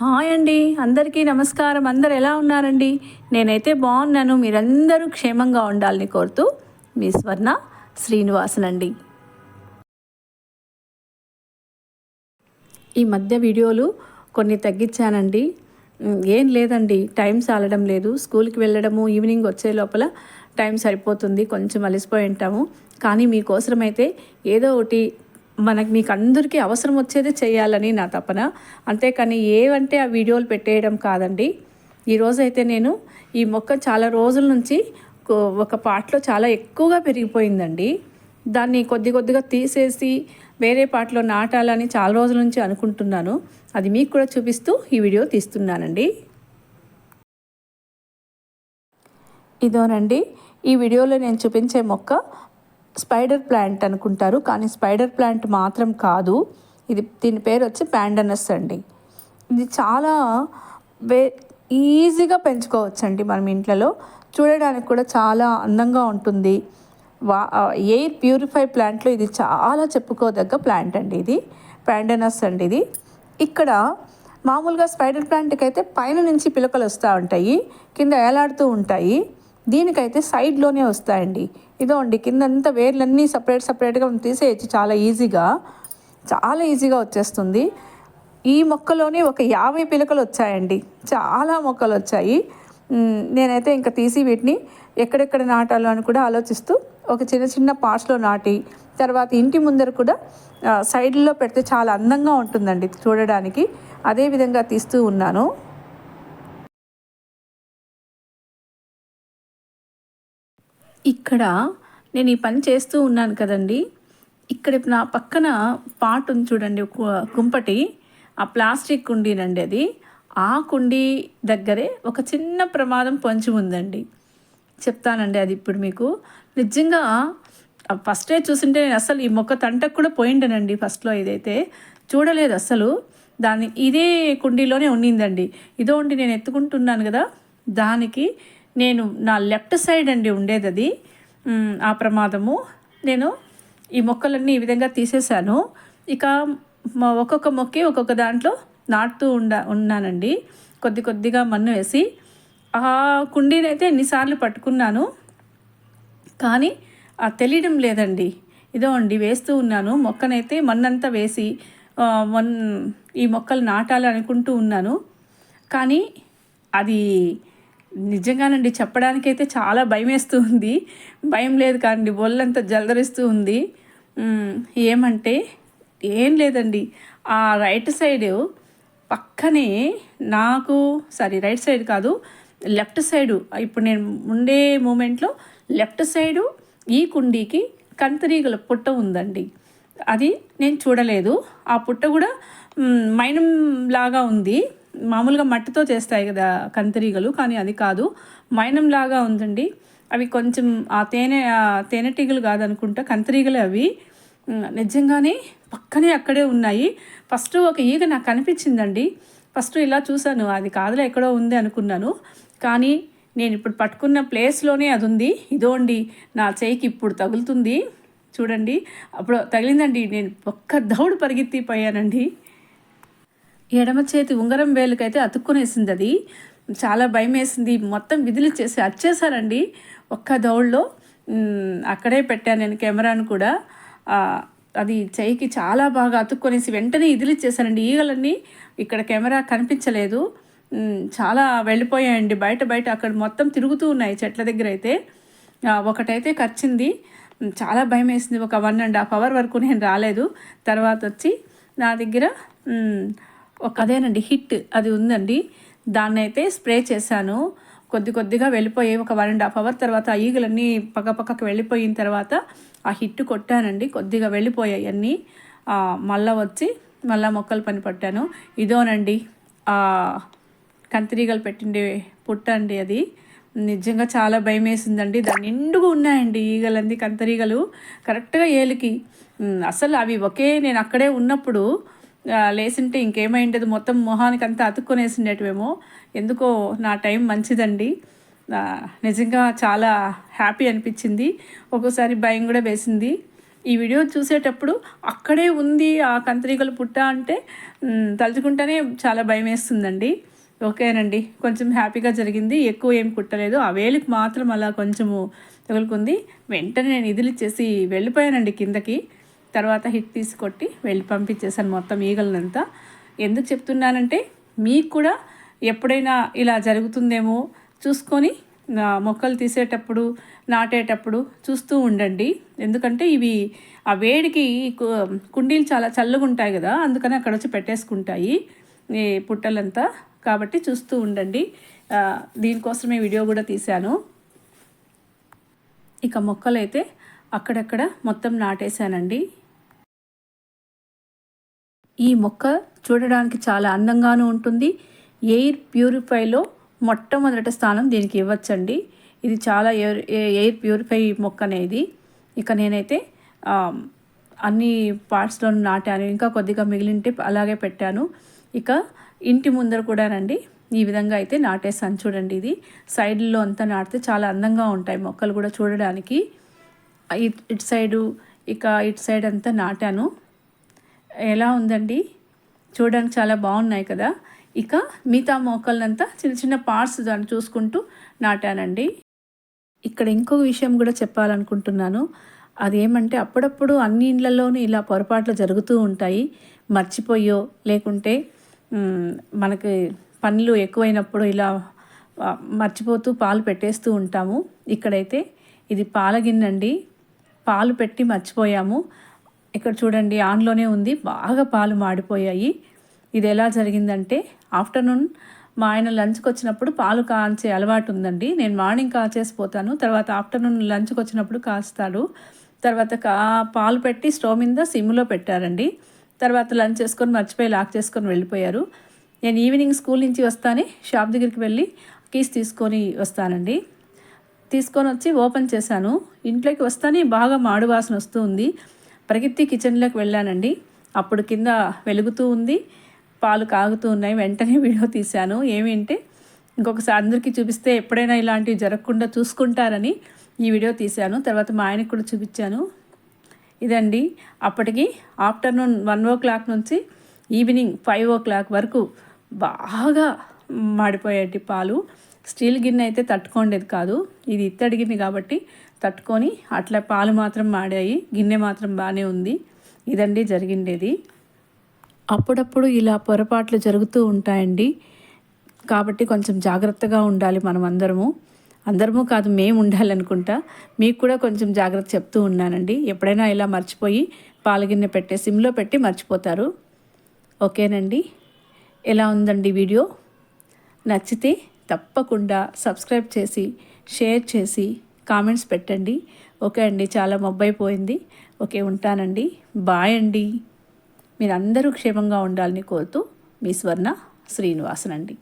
Hi అండి అందరికీ నమస్కారం. అందరు ఎలా ఉన్నారండి? నేనైతే బాగున్నాను. మీరందరూ క్షేమంగా ఉండాలని కోరుతూ మీ స్వర్ణ శ్రీనివాసన్ అండి. ఈ మధ్య వీడియోలు కొన్ని తగ్గించానండి. ఏం లేదండి. టైం సాలడం లేదు. స్కూల్కి వెళ్ళడము ఈవినింగ్ వచ్చే లోపల టైం సరిపోతుంది. కొంచెం అలసిపోయి ఉంటాము. కానీ మీకోసమైతే ఏదో ఒకటి మనకి మీకు అందరికీ అవసరం వచ్చేది చేయాలని నా తపన. అంతేకాని ఏవంటే ఆ వీడియోలు పెట్టేయడం కాదండి. ఈరోజు అయితే నేను ఈ మొక్క చాలా రోజుల నుంచి ఒక పాటలో చాలా ఎక్కువగా పెరిగిపోయిందండి. దాన్ని కొద్ది కొద్దిగా తీసేసి వేరే పాటలో నాటాలని చాలా రోజుల నుంచి అనుకుంటున్నాను. అది మీకు కూడా చూపిస్తూ ఈ వీడియో తీస్తున్నానండి. ఇదోనండి. ఈ వీడియోలో నేను చూపించే మొక్క స్పైడర్ ప్లాంట్ అనుకుంటారు కానీ స్పైడర్ ప్లాంట్ మాత్రం కాదు. ఇది దీని పేరు వచ్చి ప్యాండనస్ అండి. ఇది చాలా వే ఈజీగా పెంచుకోవచ్చండి మనం ఇంట్లో చూడడానికి కూడా చాలా అందంగా ఉంటుంది. వా ఎయిర్ ప్యూరిఫై ప్లాంట్లో ఇది చాలా చెప్పుకోదగ్గ ప్లాంట్ అండి ఇది. ప్యాండనస్ అండి ఇది. ఇక్కడ మామూలుగా స్పైడర్ ప్లాంట్కి అయితే పైన నుంచి పిలకలు వస్తూ ఉంటాయి కింద ఏలాడుతూ ఉంటాయి. దీనికైతే సైడ్లోనే వస్తాయండి. ఇదో అండి కిందంతా వేర్లన్నీ సపరేట్ సపరేట్గా తీసేయచ్చు. చాలా ఈజీగా చాలా ఈజీగా వచ్చేస్తుంది. ఈ మొక్కలోనే ఒక యాభై పిలకలు వచ్చాయండి. చాలా మొక్కలు వచ్చాయి. నేనైతే ఇంకా తీసి వీటిని ఎక్కడెక్కడ నాటాలో అని కూడా ఆలోచిస్తూ ఒక చిన్న చిన్న పార్ట్స్లో నాటి తర్వాత ఇంటి ముందర కూడా సైడ్లో పెడితే చాలా అందంగా ఉంటుందండి చూడడానికి. అదే విధంగా తీస్తూ ఉన్నాను. ఇక్కడ నేను ఈ పని చేస్తూ ఉన్నాను కదండి. ఇక్కడ నా పక్కన పాట్ ఉంది చూడండి ఒక కుంపటి. ఆ ప్లాస్టిక్ కుండీనండి అది. ఆ కుండీ దగ్గరే ఒక చిన్న ప్రమాదం పొంచి ఉందండి. చెప్తానండి అది ఇప్పుడు మీకు. నిజంగా ఫస్టే చూసింటే నేను అసలు ఈ మొక్క తంటకు కూడా పోయిండనండి ఫస్ట్లో ఇదైతే చూడలేదు అసలు. దాని ఇదే కుండీలోనే ఉండిందండి ఇదో ఉండి నేను ఎత్తుకుంటున్నాను కదా దానికి నేను నా లెఫ్ట్ సైడ్ అండి ఉండేది అది. ఆ ప్రమాదము. నేను ఈ మొక్కలన్నీ ఈ విధంగా తీసేశాను. ఇక ఒక్కొక్క మొక్కి ఒక్కొక్క దాంట్లో నాటుతూ ఉండ ఉన్నానండి. కొద్ది కొద్దిగా మన్ను వేసి. ఆ కుండీనైతే ఎన్నిసార్లు పట్టుకున్నాను. కానీ ఆ తెలియడం లేదండి. ఇదో అండి వేస్తూ ఉన్నాను. మొక్కనైతే మన్నంతా వేసి ఆ, మొన్ ఈ మొక్కలు నాటాలి అనుకుంటూ ఉన్నాను. కానీ అది నిజంగానండి చెప్పడానికైతే చాలా భయం వేస్తూ ఉంది. భయం లేదు కానీ ఒళ్ళంతా జలదరిస్తూ ఉంది. ఏమంటే ఏం లేదండి. ఆ రైట్ సైడ్ పక్కనే నాకు సారీ రైట్ సైడ్ కాదు లెఫ్ట్ సైడు ఇప్పుడు నేను ఉండే మూమెంట్లో లెఫ్ట్ సైడు ఈ కుండీకి కంతరీగల పుట్ట ఉందండి. అది నేను చూడలేదు. ఆ పుట్ట కూడా మైనం లాగా ఉంది. మామూలుగా మట్టితో చేస్తాయి కదా కంతరీగలు కానీ అది కాదు. మైనం లాగా ఉందండి. అవి కొంచెం ఆ తేనె ఆ తేనెటీగలు కాదనుకుంటా కంతరీగలే అవి. నిజంగానే పక్కనే అక్కడే ఉన్నాయి. ఫస్ట్ ఒక ఈగ నాకు కనిపించిందండి. ఫస్ట్ ఇలా చూశాను. అది కాదులే ఎక్కడో ఉంది అనుకున్నాను. కానీ నేను ఇప్పుడు పట్టుకున్న ప్లేస్లోనే అది ఉంది. ఇదో అండి నా చేయికి ఇప్పుడు తగులుతుంది. చూడండి. అప్పుడు తగిలిందండి. నేను ఒక్క దౌడు పరిగెత్తిపోయానండి. ఎడమ చేతి ఉంగరం వేలుకైతే అతుక్కునేసింది అది చాలా భయం వేసింది మొత్తం విదిలిచ్చేసి వచ్చేసారండి ఒక్క దౌడ్లో అక్కడే పెట్టాను నేను కెమెరాను కూడా. అది చెయ్యికి చాలా బాగా అతుక్కొనేసి వెంటనే ఇదిలిచ్చేసానండి ఈగలన్నీ ఇక్కడ కెమెరా కనిపించలేదు. చాలా వెళ్ళిపోయాయండి. బయట బయట అక్కడ మొత్తం తిరుగుతూ ఉన్నాయి చెట్ల దగ్గర అయితే ఒకటైతే కరిచింది. చాలా భయం వేసింది ఒక వన్ అండ్ హాఫ్ అవర్ వరకు నేను రాలేదు. తర్వాత వచ్చి నా దగ్గర ఒక అదేనండి హిట్. అది ఉందండి. దాన్ని అయితే స్ప్రే చేశాను. కొద్ది కొద్దిగా వెళ్ళిపోయి ఒక వన్ అండ్ హాఫ్ అవర్ తర్వాత ఆ ఈగలన్నీ పక్క పక్కకు వెళ్ళిపోయిన తర్వాత ఆ హిట్ కొట్టానండి. కొద్దిగా వెళ్ళిపోయాయి అన్నీ. మళ్ళా వచ్చి మళ్ళా మొక్కలు పని పట్టాను. ఇదోనండి. కంతిరీగలు పెట్టిండే పుట్ట అండి అది. నిజంగా చాలా భయం వేసిందండి దాని నిండుగా ఉన్నాయండి ఈగలంది కంతరీగలు. కరెక్ట్గా ఏలికి. అసలు అవి ఒకే నేను అక్కడే ఉన్నప్పుడు లేసింటే ఇంకేమై ఉండేది మొత్తం మొహానికి అంతా అతుక్కొనేసిండేటివేమో. ఎందుకో నా టైం మంచిదండి. నిజంగా చాలా హ్యాపీ అనిపించింది. ఒక్కోసారి భయం కూడా వేసింది. ఈ వీడియో చూసేటప్పుడు అక్కడే ఉంది ఆ కంత్రీగలు పుట్ట అంటే తలుచుకుంటేనే చాలా భయం వేస్తుందండి. ఓకేనండి. కొంచెం హ్యాపీగా జరిగింది. ఎక్కువ ఏం కుట్టలేదు. ఆ వేలికి మాత్రం అలా కొంచెము తగులుకుంది. వెంటనే నేను ఇదిలిచ్చేసి వెళ్ళిపోయానండి కిందకి. తర్వాత హిట్ తీసుకొట్టి వెళ్ళి పంపించేసాను మొత్తం ఈగలనంతా. ఎందుకు చెప్తున్నానంటే మీకు కూడా ఎప్పుడైనా ఇలా జరుగుతుందేమో చూసుకొని మొక్కలు తీసేటప్పుడు నాటేటప్పుడు చూస్తూ ఉండండి. ఎందుకంటే ఇవి ఆ వేడికి కు- కుండీలు చాలా చల్లగా ఉంటాయి కదా అందుకని అక్కడ వచ్చి పెట్టేసుకుంటాయి ఈ పుట్టలంతా. కాబట్టి చూస్తూ ఉండండి. దీనికోసమే వీడియో కూడా తీశాను. ఇక మొక్కలైతే అక్కడక్కడ మొత్తం నాటేశానండి. ఈ మొక్క చూడడానికి చాలా అందంగానూ ఉంటుంది. ఎయిర్ ప్యూరిఫైలో మొట్టమొదటి స్థానం దీనికి ఇవ్వచ్చండి. ఇది చాలా ఎయిర్ ఎయిర్ ప్యూరిఫై మొక్క అనేది ఇక నేనైతే అన్ని పార్ట్స్లో నాటాను. ఇంకా కొద్దిగా మిగిలింటే అలాగే పెట్టాను. ఇక ఇంటి ముందర కూడానండి ఈ విధంగా అయితే నాటేసాను చూడండి ఇది. సైడ్లో అంతా నాటితే చాలా అందంగా ఉంటాయి మొక్కలు కూడా చూడడానికి. ఇట్ ఇటు సైడు ఇక ఇటు సైడ్ అంతా నాటాను. ఎలా ఉందండి? చూడడానికి చాలా బాగున్నాయి కదా. ఇక మిగతా మొక్కలనంతా చిన్న చిన్న పార్ట్స్ దాన్ని చూసుకుంటూ నాటానండి. ఇక్కడ ఇంకొక విషయం కూడా చెప్పాలనుకుంటున్నాను. అదేమంటే అప్పుడప్పుడు అన్ని ఇండ్లలోనూ ఇలా పొరపాట్లు జరుగుతూ ఉంటాయి. మర్చిపోయో లేకుంటే మనకి పనులు ఎక్కువైనప్పుడు ఇలా మర్చిపోతూ పాలు పెట్టేస్తూ ఉంటాము. ఇక్కడైతే ఇది పాలగిన్నండి పాలు పెట్టి మర్చిపోయాము. ఇక్కడ చూడండి ఆన్లోనే ఉంది. బాగా పాలు మాడిపోయాయి. ఇది ఎలా జరిగిందంటే ఆఫ్టర్నూన్ మా ఆయన లంచ్కి వచ్చినప్పుడు పాలు కాంచే అలవాటు ఉందండి. నేను మార్నింగ్ కాచేసి పోతాను తర్వాత ఆఫ్టర్నూన్ లంచ్కి వచ్చినప్పుడు కాస్తాడు. తర్వాత కా పాలు పెట్టి స్టవ్ మీద సిమ్లో పెట్టారండి. తర్వాత లంచ్ చేసుకొని మర్చిపోయి లాక్ చేసుకొని వెళ్ళిపోయారు. నేను ఈవినింగ్ స్కూల్ నుంచి వస్తానే షాప్ దగ్గరికి వెళ్ళి కీస్ తీసుకొని వస్తానండి. తీసుకొని వచ్చి ఓపెన్ చేశాను. ఇంట్లోకి వస్తానే బాగా మాడు వాసన వస్తూ ఉంది. ప్రగతి కిచెన్లోకి వెళ్ళానండి. అప్పుడు కింద వెలుగుతూ ఉంది. పాలు కాగుతూ ఉన్నాయి. వెంటనే వీడియో తీశాను. ఏమి అంటే ఇంకొకసారి అందరికీ చూపిస్తే ఎప్పుడైనా ఇలాంటివి జరగకుండా చూసుకుంటారని ఈ వీడియో తీశాను. తర్వాత మా ఆయనకు కూడా చూపించాను. ఇదండి. అప్పటికి ఆఫ్టర్నూన్ వన్ ఓ క్లాక్ నుంచి ఈవినింగ్ ఫైవ్ ఓ క్లాక్ వరకు బాగా మాడిపోయేటి పాలు. స్టీల్ గిన్నె అయితే తట్టుకోండేది కాదు. ఇది ఇత్తడి గిన్నె కాబట్టి తట్టుకొని అట్లా పాలు మాత్రం మాడాయి. గిన్నె మాత్రం బాగానే ఉంది. ఇదండి జరిగిండేది. అప్పుడప్పుడు ఇలా పొరపాట్లు జరుగుతూ ఉంటాయండి. కాబట్టి కొంచెం జాగ్రత్తగా ఉండాలి మనం అందరము అందరము కాదు మేము ఉండాలనుకుంటా. మీకు కూడా కొంచెం జాగ్రత్త చెప్తూ ఉన్నానండి. ఎప్పుడైనా ఇలా మర్చిపోయి పాలగిన్నె పెట్టే సిమ్లో పెట్టి మర్చిపోతారు. ఓకేనండి? ఎలా ఉందండి వీడియో? నచ్చితే తప్పకుండా సబ్స్క్రైబ్ చేసి షేర్ చేసి కామెంట్స్ పెట్టండి. ఓకే అండి చాలా మొబ్బైపోయింది. ఓకే ఉంటానండి. బాయ్ అండి. మీరందరూ క్షేమంగా ఉండాలని కోరుతూ మీ స్వర్ణ శ్రీనివాసన్ అండి